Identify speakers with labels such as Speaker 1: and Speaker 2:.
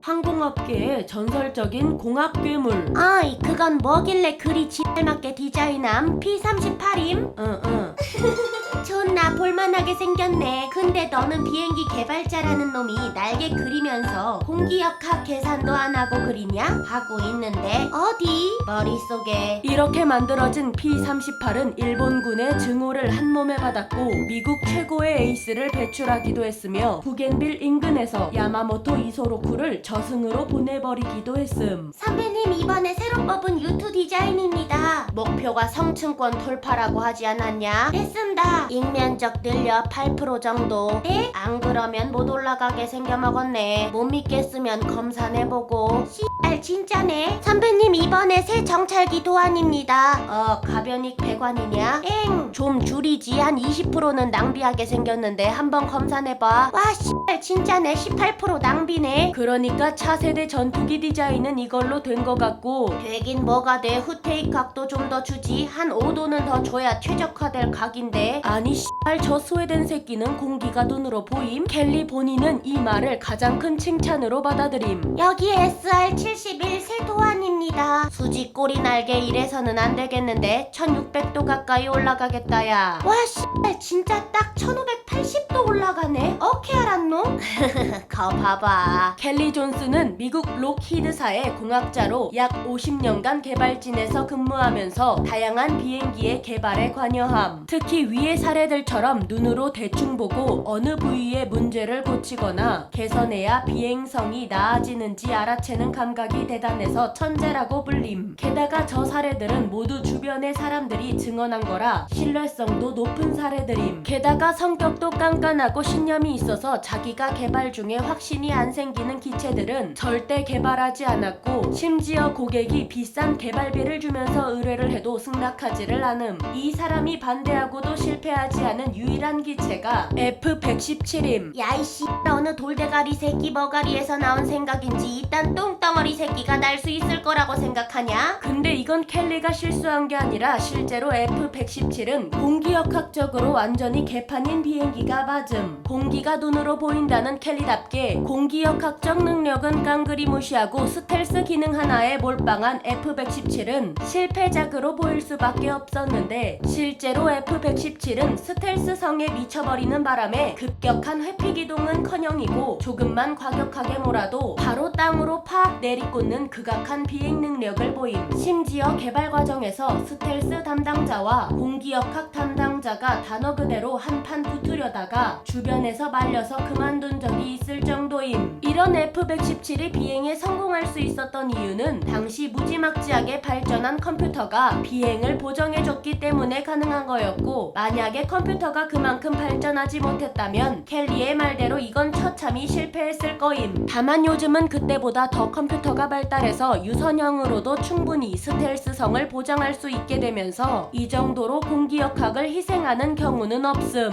Speaker 1: 항공업계의 전설적인 공학 괴물.
Speaker 2: 어이 그건 뭐길래 그리 지알맞게 디자인함 P38임?
Speaker 1: 응, 응.
Speaker 2: 존나 볼만하게 생겼네 근데 너는 비행기 개발자라는 놈이 날개 그리면서 공기역학 계산도 안 하고 그리냐? 하고 있는데 어디? 머릿속에
Speaker 1: 이렇게 만들어진 P-38은 일본군의 증오를 한 몸에 받았고 미국 최고의 에이스를 배출하기도 했으며 부겐빌 인근에서 야마모토 이소로쿠를 저승으로 보내버리기도 했음.
Speaker 2: 선배님 이번에 새로 뽑은 유투 디자인입니다 목표가 성층권 돌파라고 하지 않았냐? 했습니다. 익면적 늘려 8% 정도. 에? 안 그러면 못 올라가게 생겨먹었네. 못 믿겠으면 검사해보고. 씨알 진짜네. 선배님 이번에 새 정찰기 도안입니다. 어 가변익 배관이냐? 엥. 좀 줄이지. 한 20%는 낭비하게 생겼는데 한번 검사해봐. 와 씨알 진짜네. 18% 낭비네.
Speaker 1: 그러니까 차세대 전투기 디자인은 이걸로 된것 같고.
Speaker 2: 되긴 뭐가 돼. 후테이 각도 좀 더 주지 한 5도는 더 줘야 최적화될 각인데
Speaker 1: 아니 씨발 저 스웨덴 새끼는 공기가 눈으로 보임? 켈리 본인은 이 말을 가장 큰 칭찬으로 받아들임.
Speaker 2: 여기 SR71 새 도안입니다 수지 꼬리 날개 이래서는 안 되겠는데 1600도 가까이 올라가겠다 야와 씨발 진짜 딱 1580도 올라가네 어케 알았노? 거 봐봐
Speaker 1: 켈리 존스는 미국 록히드사의 공학자로 약 50년간 개발진에서 근무하 면서 다양한 비행기의 개발에 관여함. 특히 위의 사례들처럼 눈으로 대충 보고 어느 부위의 문제를 고치거나 개선해야 비행성이 나아지는지 알아채는 감각이 대단해서 천재라고 불림. 게다가 저 사례들은 모두 주변의 사람들이 증언한 거라 신뢰성도 높은 사례들임. 게다가 성격도 깐깐하고 신념이 있어서 자기가 개발 중에 확신이 안 생기는 기체들은 절대 개발하지 않았고 심지어 고객이 비싼 개발비를 주면서 의뢰 를 해도 승낙하지를 않음. 이 사람이 반대하고도 실패하지 않은 유일한 기체가 F-117임.
Speaker 2: 야이 씨 어느 돌대가리 새끼 머가리에서 나온 생각인지 이딴 똥덩어리 새끼가 날 수 있을 거라고 생각하냐?
Speaker 1: 근 데 이건 켈리가 실수한 게 아니라 실제로 F-117은 공기역학적으로 완전히 개판인 비행기가 맞음. 공기가 눈으로 보인다는 켈리답게 공기역학적 능력은 깡그리 무시하고 스텔스 기능 하나에 몰빵한 F-117은 실패작으로 보일 수밖에 없었는데 실제로 F-117은 스텔스 성에 미쳐버리는 바람에 급격한 회피기동은 커녕이고 조금만 과격하게 몰아도 바로 땅으로 팍 내리꽂는 극악한 비행 능력을 보임. 심지어 개발 과정에서 스텔스 담당자와 공기역학 담당자가 단어 그대로 한판 붙으려다가 주변에서 말려서 그만둔 적이 있을 정도임. 이런 F-117이 비행에 성공할 수 있었던 이유는 당시 무지막지하게 발전한 컴퓨터가 비행을 보정해줬기 때문에 가능한 거였고 만약에 컴퓨터가 그만큼 발전하지 못했다면 켈리의 말대로 이건 처참히 실패했을 거임. 다만 요즘은 그때보다 더 컴퓨터가 발달해서 유선형으로도 충분히 스텔스성을 보장할 수 있게 되면서 이 정도로 공기역학을 희생하는 경우는 없음.